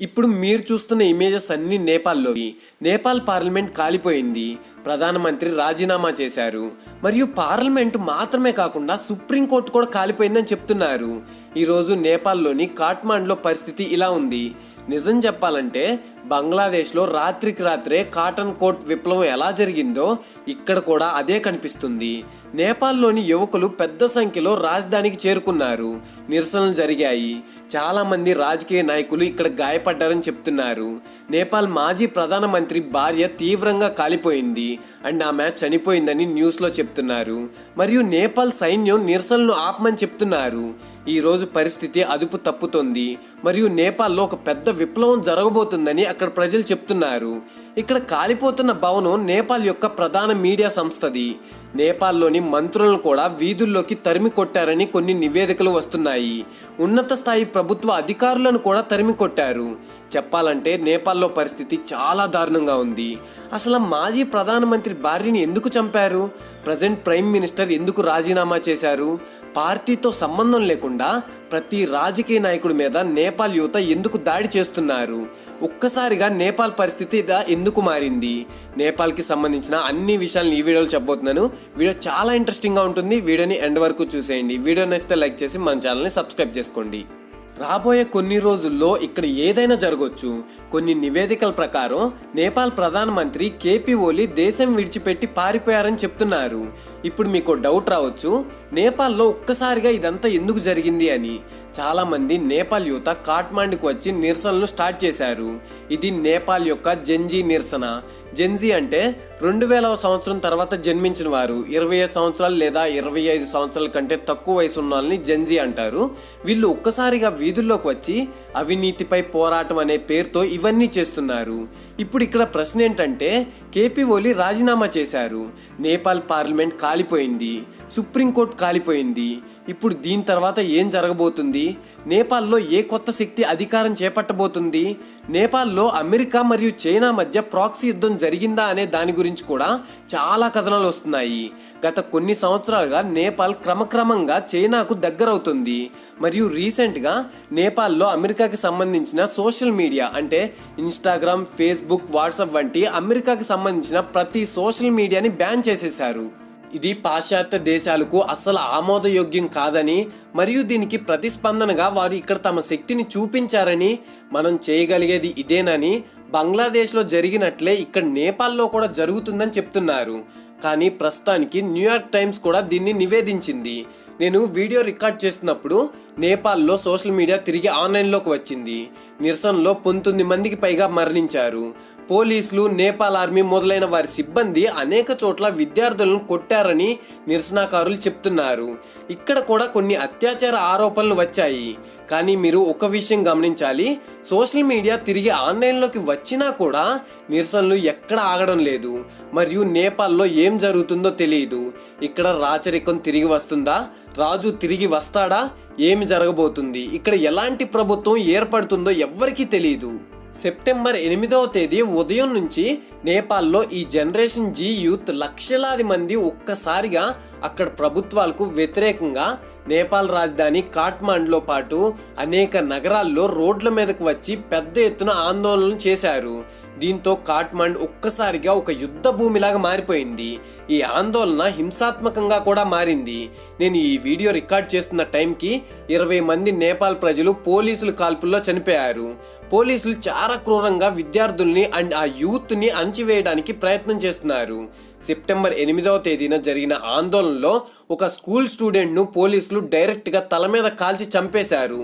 ఇప్పుడు మీరు చూస్తున్న ఇమేజెస్ అన్ని నేపాల్లోవి. నేపాల్ పార్లమెంట్ కాలిపోయింది. ప్రధానమంత్రి రాజీనామా చేశారు. మరియు పార్లమెంట్ మాత్రమే కాకుండా సుప్రీంకోర్టు కూడా కాలిపోయిందని చెప్తున్నారు. ఈరోజు నేపాల్లోని కాట్మాండ్లో పరిస్థితి ఇలా ఉంది. నిజం చెప్పాలంటే బంగ్లాదేశ్లో రాత్రికి రాత్రే కాటన్ కోట్ విప్లవం ఎలా జరిగిందో ఇక్కడ కూడా అదే కనిపిస్తుంది. నేపాల్లోని యువకులు పెద్ద సంఖ్యలో రాజధానికి చేరుకున్నారు. నిరసనలు జరిగాయి. చాలామంది రాజకీయ నాయకులు ఇక్కడ గాయపడ్డారని చెప్తున్నారు. నేపాల్ మాజీ ప్రధానమంత్రి భార్య తీవ్రంగా కాలిపోయింది. అండ్ ఆమె చనిపోయిందని న్యూస్లో చెప్తున్నారు. మరియు నేపాల్ సైన్యం నిరసనలు ఆపమని చెప్తున్నారు. ఈ రోజు పరిస్థితి అదుపు తప్పుతోంది. మరియు నేపాల్లో ఒక పెద్ద విప్లవం జరగబోతుందని అక్కడ ప్రజలు చెప్తున్నారు. ఇక్కడ కాలిపోతున్న భవనం నేపాల్ యొక్క ప్రధాన మీడియా సంస్థది. నేపాల్లోని మంత్రులను కూడా వీధుల్లోకి తరిమి కొట్టారని కొన్ని నివేదికలు వస్తున్నాయి. ఉన్నత స్థాయి ప్రభుత్వ అధికారులను కూడా తరిమి కొట్టారు. చెప్పాలంటే నేపాల్లో పరిస్థితి చాలా దారుణంగా ఉంది. అసలు మాజీ ప్రధానమంత్రి భార్యని ఎందుకు చంపారు? ప్రజెంట్ ప్రైమ్ మినిస్టర్ ఎందుకు రాజీనామా చేశారు? పార్టీతో సంబంధం లేకుండా ప్రతి రాజకీయ నాయకుడి మీద నేపాల్ యువత ఎందుకు దాడి చేస్తున్నారు? ఒక్కసారిగా నేపాల్ పరిస్థితి ఇలా ఎందుకు మారింది? నేపాల్కి సంబంధించిన అన్ని విషయాలను ఈ వీడియోలో చెప్పబోతున్నాను. వీడియో చాలా ఇంట్రెస్టింగ్గా ఉంటుంది. వీడియోని ఎండ్ వరకు చూసేయండి. వీడియో నచ్చితే లైక్ చేసి మన ఛానల్ని సబ్స్క్రైబ్ చేసుకోండి. రాబోయే కొన్ని రోజుల్లో ఇక్కడ ఏదైనా జరగవచ్చు కొన్ని నివేదికల ప్రకారం నేపాల్ ప్రధానమంత్రి కేపీ ఓలీ దేశం విడిచిపెట్టి పారిపోయారని చెప్తున్నారు. ఇప్పుడు మీకు డౌట్ రావచ్చు నేపాల్లో ఒక్కసారిగా ఇదంతా ఎందుకు జరిగింది అని. చాలామంది నేపాల్ యువత కాట్మాండ్కు వచ్చి నిరసనలు స్టార్ట్ చేశారు. ఇది నేపాల్ యొక్క జంజీ నిరసన. జెన్జీ అంటే రెండు వేలవ సంవత్సరం తర్వాత జన్మించిన వారు ఇరవై ఐదు సంవత్సరాలు లేదా ఇరవై ఐదు సంవత్సరాల కంటే తక్కువ వయసు ఉన్న వాళ్ళని జెన్జీ అంటారు. వీళ్ళు ఒక్కసారిగా వీధుల్లోకి వచ్చి అవినీతిపై పోరాటం అనే పేరుతో ఇవన్నీ చేస్తున్నారు. ఇప్పుడు ఇక్కడ ప్రశ్న ఏంటంటే కేపీ ఓలి రాజీనామా చేశారు. నేపాల్ పార్లమెంట్ కాలిపోయింది. సుప్రీంకోర్టు కాలిపోయింది. ఇప్పుడు దీని తర్వాత ఏం జరగబోతుంది? నేపాల్లో ఏ కొత్త శక్తి అధికారం చేపట్టబోతుంది? నేపాల్లో అమెరికా మరియు చైనా మధ్య ప్రాక్సీ యుద్ధం జరిగిందా అనే దాని గురించి కూడా చాలా కథనాలు వస్తున్నాయి. గత కొన్ని సంవత్సరాలుగా నేపాల్ క్రమక్రమంగా చైనాకు దగ్గరవుతుంది. మరియు రీసెంట్గా నేపాల్లో అమెరికాకి సంబంధించిన సోషల్ మీడియా అంటే ఇన్స్టాగ్రామ్ ఫేస్బుక్ వాట్సాప్ వంటి అమెరికాకి సంబంధించిన ప్రతి సోషల్ మీడియాని బ్యాన్ చేసేశారు. ఇది పాశ్చాత్య దేశాలకు అస్సలు ఆమోదయోగ్యం కాదని మరియు దీనికి ప్రతిస్పందనగా వారు ఇక్కడ తమ శక్తిని చూపించారని మనం చేయగలిగేది ఇదేనని బంగ్లాదేశ్లో జరిగినట్లే ఇక్కడ నేపాల్లో కూడా జరుగుతుందని చెప్తున్నారు. కానీ ప్రస్తుతానికి న్యూయార్క్ టైమ్స్ కూడా దీన్ని నివేదించింది. నేను వీడియో రికార్డ్ చేస్తున్నప్పుడు నేపాల్లో సోషల్ మీడియా తిరిగి ఆన్లైన్లోకి వచ్చింది. నిరసనలో పంతొమ్మిది మందికి పైగా మరణించారు. పోలీసులు నేపాల్ ఆర్మీ మొదలైన వారి సిబ్బంది అనేక చోట్ల విద్యార్థులను కొట్టారని నిరసనకారులు చెప్తున్నారు. ఇక్కడ కూడా కొన్ని అత్యాచార ఆరోపణలు వచ్చాయి. కానీ మీరు ఒక విషయం గమనించాలి. సోషల్ మీడియా తిరిగి ఆన్లైన్లోకి వచ్చినా కూడా నిరసనలు ఎక్కడ ఆగడం లేదు. మరియు నేపాల్లో ఏం జరుగుతుందో తెలియదు. ఇక్కడ రాచరికం తిరిగి వస్తుందా? రాజు తిరిగి వస్తాడా? ఏమి జరగబోతుంది? ఇక్కడ ఎలాంటి ప్రభుత్వం ఏర్పడుతుందో ఎవ్వరికీ తెలియదు సెప్టెంబర్ ఎనిమిదవ తేదీ ఉదయం నుంచి నేపాల్లో ఈ జనరేషన్ జీ యూత్ లక్షలాది మంది ఒక్కసారిగా అక్కడ ప్రభుత్వాలకు వ్యతిరేకంగా నేపాల్ రాజధాని కాట్మాండ్లో పాటు అనేక నగరాల్లో రోడ్ల మీదకు వచ్చి పెద్ద ఎత్తున ఆందోళనలు చేశారు. దీంతో కాట్మాండ్ ఒక్కసారిగా ఒక యుద్ధ భూమిలాగా మారిపోయింది. ఈ ఆందోళన హింసాత్మకంగా కూడా మారింది. నేను ఈ వీడియో రికార్డ్ చేస్తున్న టైంకి ఇరవై మంది నేపాల్ ప్రజలు పోలీసుల కాల్పుల్లో చనిపోయారు. పోలీసులు చాలా క్రూరంగా విద్యార్థుల్ని అండ్ ఆ యూత్ని అణచివేయడానికి ప్రయత్నం చేస్తున్నారు. సెప్టెంబర్ ఎనిమిదవ తేదీన జరిగిన ఆందోళనలో ఒక స్కూల్ స్టూడెంట్ను పోలీసులు డైరెక్ట్గా తల మీద కాల్చి చంపేశారు.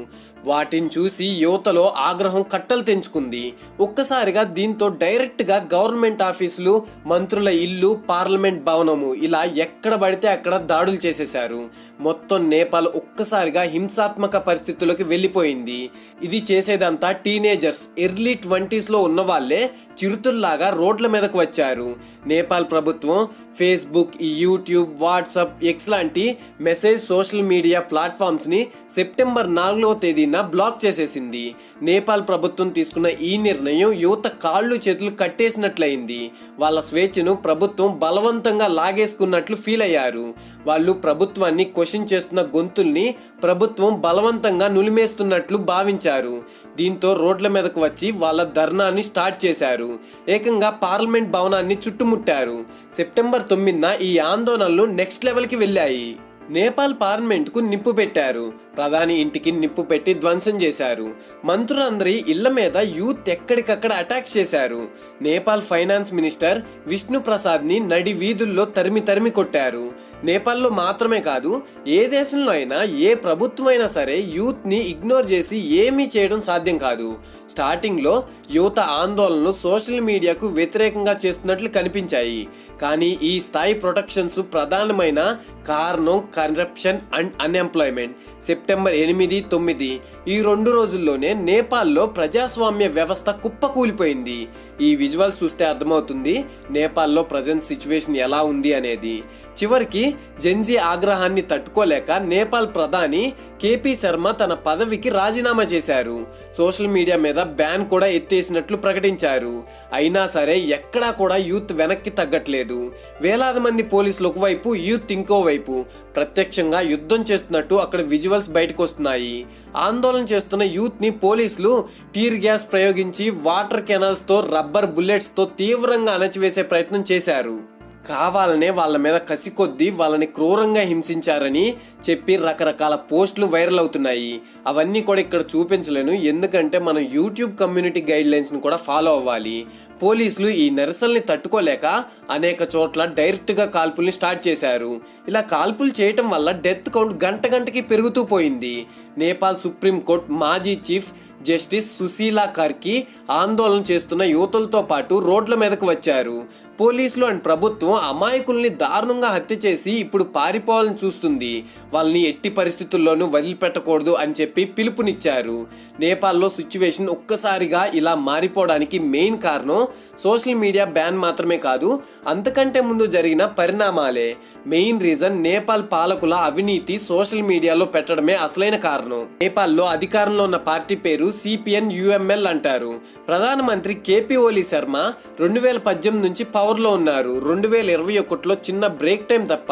వాటిని చూసి యువతలో ఆగ్రహం కట్టలు తెంచుకుంది. ఒక్కసారిగా దీంతో డైరెక్ట్గా గవర్నమెంట్ ఆఫీసులు మంత్రుల ఇల్లు పార్లమెంట్ భవనము ఇలా ఎక్కడ పడితే అక్కడ దాడులు చేసేశారు. మొత్తం నేపాల్ ఒక్కసారిగా హింసాత్మక పరిస్థితుల్లోకి వెళ్ళిపోయింది. ఇది చేసేదంతా టీనేజర్స్. ఎర్లీ ట్వంటీస్లో ఉన్న వాళ్ళే చిరుతుల్లాగా రోడ్ల మీదకు వచ్చారు. నేపాల్ ప్రభుత్వం ఫేస్బుక్ యూట్యూబ్ వాట్సాప్ ఎక్స్ లాంటి మెసేజ్ సోషల్ మీడియా ప్లాట్ఫామ్స్ని సెప్టెంబర్ నాలుగవ తేదీన బ్లాక్ చేసేసింది. నేపాల్ ప్రభుత్వం తీసుకున్న ఈ నిర్ణయం యువత కాళ్ళు చేతులు కట్టేసినట్లయింది. వాళ్ళ స్వేచ్ఛను ప్రభుత్వం బలవంతంగా లాగేసుకున్నట్లు ఫీల్ అయ్యారు. వాళ్ళు ప్రభుత్వాన్ని క్వశ్చన్ చేస్తున్న గొంతుల్ని ప్రభుత్వం బలవంతంగా నులిమేస్తున్నట్లు భావించారు. దీంతో రోడ్ల మీదకు వచ్చి వాళ్ళ ధర్నాన్ని స్టార్ట్ చేశారు. ఏకంగా పార్లమెంట్ భవనాన్ని చుట్టుముట్టారు. సెప్టెంబర్ తొమ్మిదిన ఈ ఆందోళనలు నెక్స్ట్ లెవెల్కి వెళ్ళాయి. నేపాల్ పార్లమెంట్కు నిప్పు పెట్టారు ప్రధాని ఇంటికి నిప్పు పెట్టి ధ్వంసం చేశారు. మంత్రులందరి ఇళ్ళ మీద యూత్ ఎక్కడికక్కడ అటాక్ చేశారు. నేపాల్ ఫైనాన్స్ మినిస్టర్ విష్ణు ప్రసాద్ని నడి వీధుల్లో తరిమి తరిమి కొట్టారు. నేపాల్లో మాత్రమే కాదు ఏ దేశంలో అయినా ఏ ప్రభుత్వం అయినా సరే యూత్ని ఇగ్నోర్ చేసి ఏమీ చేయడం సాధ్యం కాదు. స్టార్టింగ్లో యువత ఆందోళనలు సోషల్ మీడియాకు వ్యతిరేకంగా చేస్తున్నట్లు కనిపించాయి. కానీ ఈ స్థాయి ప్రొటెక్షన్స్ ప్రధానమైన కారణం కరప్షన్ అండ్ అన్ఎంప్లాయ్మెంట్ సెప్టెంబర్ ఎనిమిది తొమ్మిది ఈ రెండు రోజుల్లోనే నేపాల్లో ప్రజాస్వామ్య వ్యవస్థ కుప్పకూలిపోయింది. ఈ విజువల్స్ చూస్తే అర్థమవుతుంది నేపాల్లో ప్రజెంట్ సిచ్యువేషన్ ఎలా ఉంది అనేది. చివరికి జెన్జీ ఆగ్రహాన్ని తట్టుకోలేక నేపాల్ ప్రధాని కేపీ శర్మ తన పదవికి రాజీనామా చేశారు. సోషల్ మీడియా మీద బ్యాన్ కూడా ఎత్తేసినట్లు ప్రకటించారు. అయినా సరే ఎక్కడా కూడా యూత్ వెనక్కి తగ్గట్లేదు. వేలాది మంది పోలీసులు ఒకవైపు యూత్ ఇంకోవైపు ప్రత్యక్షంగా యుద్ధం చేస్తున్నట్టు అక్కడ విజువల్స్ బయటకు వస్తున్నాయి ఆందోళన చేస్తున్న యూత్ని పోలీసులు టీర్ గ్యాస్ ప్రయోగించి వాటర్ కెనల్స్తో రబ్బర్ బుల్లెట్స్తో తీవ్రంగా అణచివేసే ప్రయత్నం చేశారు. కావాలనే వాళ్ళ మీద కసి కొద్దీ వాళ్ళని క్రూరంగా హింసించారని చెప్పి రకరకాల పోస్టులు వైరల్ అవుతున్నాయి. అవన్నీ కూడా ఇక్కడ చూపించలేను. ఎందుకంటే మనం యూట్యూబ్ కమ్యూనిటీ గైడ్లైన్స్ని కూడా ఫాలో అవ్వాలి. పోలీసులు ఈ నిరసనల్ని తట్టుకోలేక అనేక చోట్ల డైరెక్ట్గా కాల్పుల్ని స్టార్ట్ చేశారు. ఇలా కాల్పులు చేయటం వల్ల డెత్ కౌంట్ గంట గంటకి పెరుగుతూ పోయింది. నేపాల్ సుప్రీంకోర్టు మాజీ చీఫ్ జస్టిస్ సుశీలా కర్కి ఆందోళన చేస్తున్న యువతులతో పాటు రోడ్ల మీదకు వచ్చారు. పోలీసులు అండ్ ప్రభుత్వం అమాయకుల్ని దారుణంగా హత్య చేసి ఇప్పుడు పారిపోవాలని చూస్తుంది. వాళ్ళని ఎట్టి పరిస్థితుల్లోనూ వదిలిపెట్టకూడదు అని చెప్పి పిలుపునిచ్చారు. నేపాల్లో సిచ్యువేషన్ ఒక్కసారిగా ఇలా మారిపోవడానికి మెయిన్ కారణం సోషల్ మీడియా బ్యాన్ మాత్రమే కాదు అంతకంటే ముందు జరిగిన పరిణామాలే. మెయిన్ రీజన్ నేపాల్ పాలకుల అవినీతి సోషల్ మీడియాలో పెట్టడమే అసలైన కారణం. నేపాల్లో అధికారంలో ఉన్న పార్టీ పేరు సిపిఎన్ యుఎంఎల్ అంటారు. ప్రధానమంత్రి కేపీ ఓలీ శర్మ రెండు వేల పద్దెనిమిది నుంచి పవర్లో ఉన్నారు. రెండు వేల ఇరవై ఒకటిలో చిన్న బ్రేక్ టైం తప్ప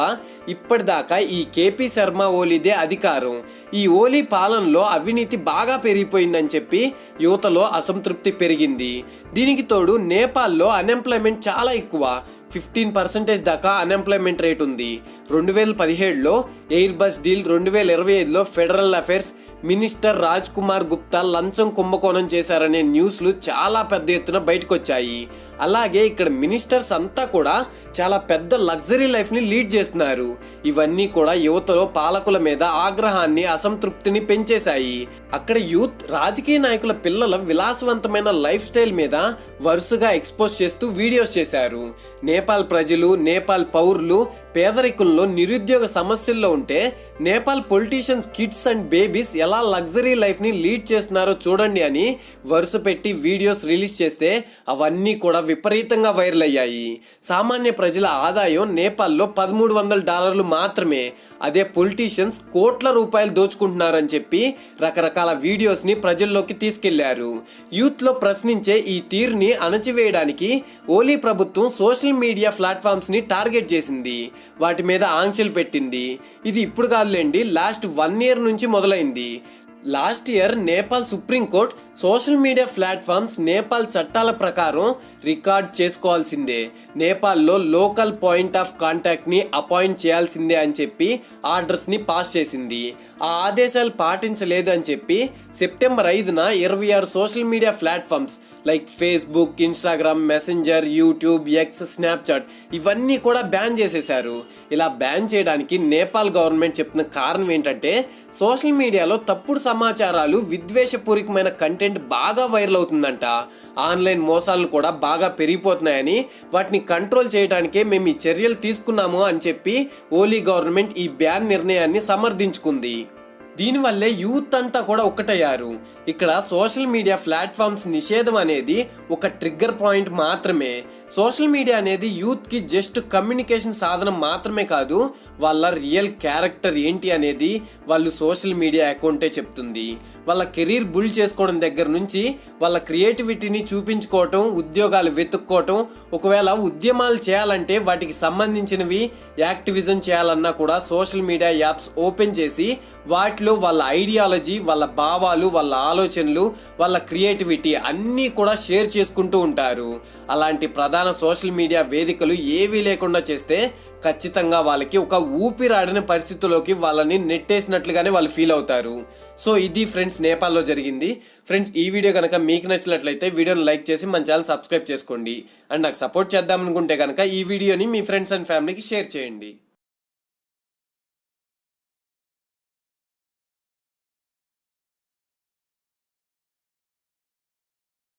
ఇప్పటిదాకా ఈ కేపీ శర్మ ఓలీదే అధికారం. ఈ ఓలీ పాలనలో అవినీతి బాగా పెరిగిపోయిందని చెప్పి యువతలో అసంతృప్తి పెరిగింది. దీనికి తోడు నేపాల్లో అన్ఎంప్లాయ్మెంట్ చాలా ఎక్కువ. ఫిఫ్టీన్ పర్సెంటేజ్ దాకా అన్ఎంప్లాయ్మెంట్ రేట్ ఉంది. రెండు వేల పదిహేడులో ఎయిర్ బస్ డీల్ రెండు వేల ఇరవై ఐదులో federal affairs minister Raj Kumar Gupta లంచం కుంభకోణం చేశారనే న్యూస్లు చాలా పెద్ద ఎత్తున బయటకు వచ్చాయి అలాగే ఇక్కడ మినిస్టర్స్ అంతా కూడా చాలా పెద్ద లగ్జరీ లైఫ్ని లీడ్ చేస్తున్నారు. ఇవన్నీ కూడా యువతలో పాలకుల మీద ఆగ్రహాన్ని అసంతృప్తిని పెంచేశాయి. అక్కడ యూత్ రాజకీయ నాయకుల పిల్లల విలాసవంతమైన లైఫ్ స్టైల్ మీద వరుసగా ఎక్స్పోజ్ చేస్తూ వీడియోస్ చేశారు. నేపాల్ ప్రజలు నేపాల్ పౌరులు పేదరికుల్లో నిరుద్యోగ సమస్యల్లో ఉంటే Nepal politicians kids and babies ఎలా లగ్జరీ లైఫ్ని లీడ్ చేస్తున్నారో చూడండి అని వరుస పెట్టి వీడియోస్ రిలీజ్ చేస్తే అవన్నీ కూడా విపరీతంగా వైరల్ అయ్యాయి. సామాన్య ప్రజల ఆదాయం నేపాల్లో పదమూడు వందల డాలర్లు మాత్రమే. అదే పొలిటీషియన్స్ కోట్ల రూపాయలు దోచుకుంటున్నారని చెప్పి రకరకాల వీడియోస్ని ప్రజల్లోకి తీసుకెళ్ళారు. యూత్లో ప్రశ్నించే ఈ తీరుని అణచివేయడానికి ఓలీ ప్రభుత్వం సోషల్ మీడియా ప్లాట్ఫామ్స్ని టార్గెట్ చేసింది. వాటి మీద ఆంక్షలు పెట్టింది. ఇది ఇప్పుడు కాదులేండి లాస్ట్ వన్ ఇయర్ నుంచి మొదలైంది. Last year Nepal supreme court social media platforms Nepal చట్టాల ప్రకారం రికార్డ్ చేసుకోవాల్సిందే. నేపాల్లో లోకల్ పాయింట్ ఆఫ్ కాంటాక్ట్ని అపాయింట్ చేయాల్సిందే అని చెప్పి ఆర్డర్స్ని పాస్ చేసింది. ఆ ఆదేశాలు పాటించలేదు అని చెప్పి సెప్టెంబర్ ఐదున ఇరవై ఆరు social media platforms like Facebook Instagram Messenger YouTube X Snapchat ఇవన్నీ కూడా బ్యాన్ చేసేశారు. ఇలా బ్యాన్ చేయడానికి నేపాల్ గవర్నమెంట్ చెప్తున్న కారణం ఏంటంటే సోషల్ మీడియాలో తప్పుడు సమాచారాలు విద్వేషపూరికమైన కంటెంట్ బాగా వైరల్ అవుతుందంట. ఆన్లైన్ మోసాలు కూడా బాగా పెరిగిపోతున్నాయని వాటిని కంట్రోల్ చేయడానికే మేము ఈ చర్యలు తీసుకున్నాము అని చెప్పి ఓలీ గవర్నమెంట్ ఈ బ్యాన్ నిర్ణయాన్ని సమర్థించుకుంది. దీనివల్లే యూత్ అంతా కూడా ఒక్కటయ్యారు. ఇక్కడ సోషల్ మీడియా ప్లాట్ఫామ్స్ నిషేధం అనేది ఒక ట్రిగ్గర్ పాయింట్ మాత్రమే. సోషల్ మీడియా అనేది యూత్కి జస్ట్ కమ్యూనికేషన్ సాధనం మాత్రమే కాదు వాళ్ళ రియల్ క్యారెక్టర్ ఏంటి అనేది వాళ్ళు సోషల్ మీడియా అకౌంటే చెప్తుంది. వాళ్ళ కెరీర్ బుల్ చేసుకోవడం దగ్గర నుంచి వాళ్ళ క్రియేటివిటీని చూపించుకోవటం ఉద్యోగాలు వెతుక్కోవటం ఒకవేళ ఉద్యమాలు చేయాలంటే వాటికి సంబంధించినవి యాక్టివిజం చేయాలన్నా కూడా సోషల్ మీడియా యాప్స్ ఓపెన్ చేసి వాటిలో వాళ్ళ ఐడియాలజీ వాళ్ళ భావాలు వాళ్ళ ఆలోచనలు వాళ్ళ క్రియేటివిటీ అన్నీ కూడా షేర్ చేసుకుంటూ ఉంటారు. అలాంటి ప్రధాన సోషల్ మీడియా వేదికలు ఏవీ లేకుండా చేస్తే ఖచ్చితంగా వాళ్ళకి ఒక ఊపిరాడిన పరిస్థితుల్లోకి వాళ్ళని నెట్టేసినట్లుగానే వాళ్ళు ఫీల్ అవుతారు. సో ఇది ఫ్రెండ్స్ నేపాల్లో జరిగింది. ఫ్రెండ్స్ ఈ వీడియో కనుక మీకు నచ్చినట్లయితే వీడియోని లైక్ చేసి మన ఛానల్ సబ్స్క్రైబ్ చేసుకోండి. అండ్ నాకు సపోర్ట్ చేద్దామనుకుంటే కనుక ఈ వీడియోని మీ ఫ్రెండ్స్ అండ్ ఫ్యామిలీకి షేర్ చేయండి.